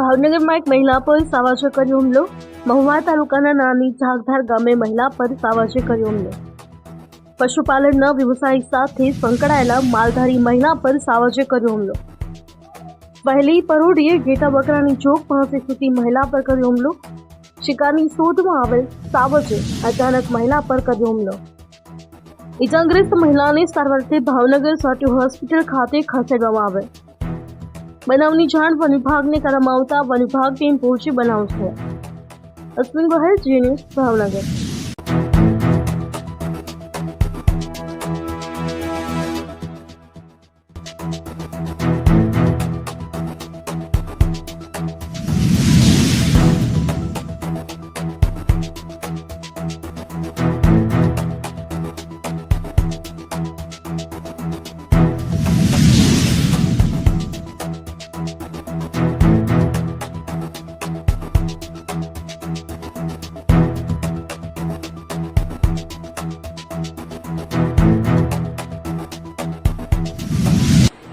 ભાવનગરમાં એક મહિલા પર સાવાજે કર્યો હુમલો. મહુવા તાલુકાના નાની ઝાગધાર ગામે મહિલા પર સાવાજે કર્યો હુમલો. પશુપાલનના વ્યવસાય સાથે સંકળાયેલા માલધારી મહિલા પર સાવાજે કર્યો હુમલો. વહેલી પરોઢીએ ઘેટા બકરાની ચોક પાસે સૂતી મહિલા પર કર્યો હુમલો. શિકારની શોધમાં આવેલ સાવજે અચાનક મહિલા પર કર્યો હુમલો. ઇજાગ્રસ્ત મહિલાને સારવારથી ભાવનગર સાટી હોસ્પિટલ ખાતે ખસેડવામાં આવે. બનાવની જાણ વન વિભાગને કરવામાં આવતા વન વિભાગ ટીમ પહોંચી બનાવ છે. અશ્વિન બહેલ જી ન્યૂઝ, ભાવનગર.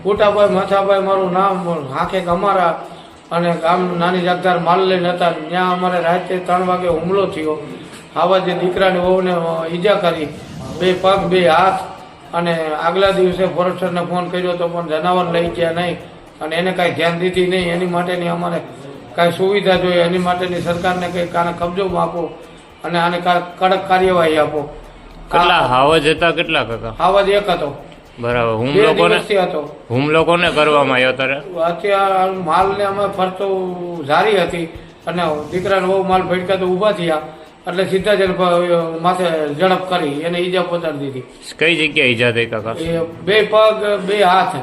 કોટાભાઈ માથાભાઈ મારું નામ હાંખે અમારા અને ગામ નાની જાગદાર માલ લઈને હતા. ત્યાં અમારે રાતે ત્રણ વાગે હુમલો થયો. આવા જે દીકરાની વહુને ઈજા કરી બે પગ બે હાથ અને આગલા દિવસે ફોરેસ્ટરને ફોન કર્યો તો પણ જનાવર લઈ ગયા નહીં અને એને કાંઈ ધ્યાન દીધી નહીં. એની માટેની અમારે કાંઈ સુવિધા જોઈએ. એની માટેની સરકારને કંઈ કાને કબજો આપો અને આને કા- કડક કાર્યવાહી આપો. કેટલા? હાવજ હતા કેટલા કાકા? આવાજ એક હતો. બરાબર. હુમલો કોને હુમલો કોને કરવામાં આવ્યો તારે અત્યારે માલને અમે ફરતો જારી હતી અને દીકરાને બહુ માલ ભટકા તો ઊભા થયા. એટલે સીધા જ માથે ઝડપ કરી એને ઈજા પહોંચાડી દીધી. કઈ જગ્યાએ ઈજા થઈ કાકા? બે પગ બે હાથ.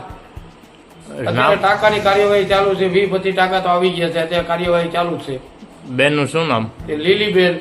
અત્યારે ટાંકાની કાર્યવાહી ચાલુ છે. વીસ પચીસ ટાંકા તો આવી ગયા છે. અત્યારે કાર્યવાહી ચાલુ છે. બેનનું શું નામ? એ લીલીબેન.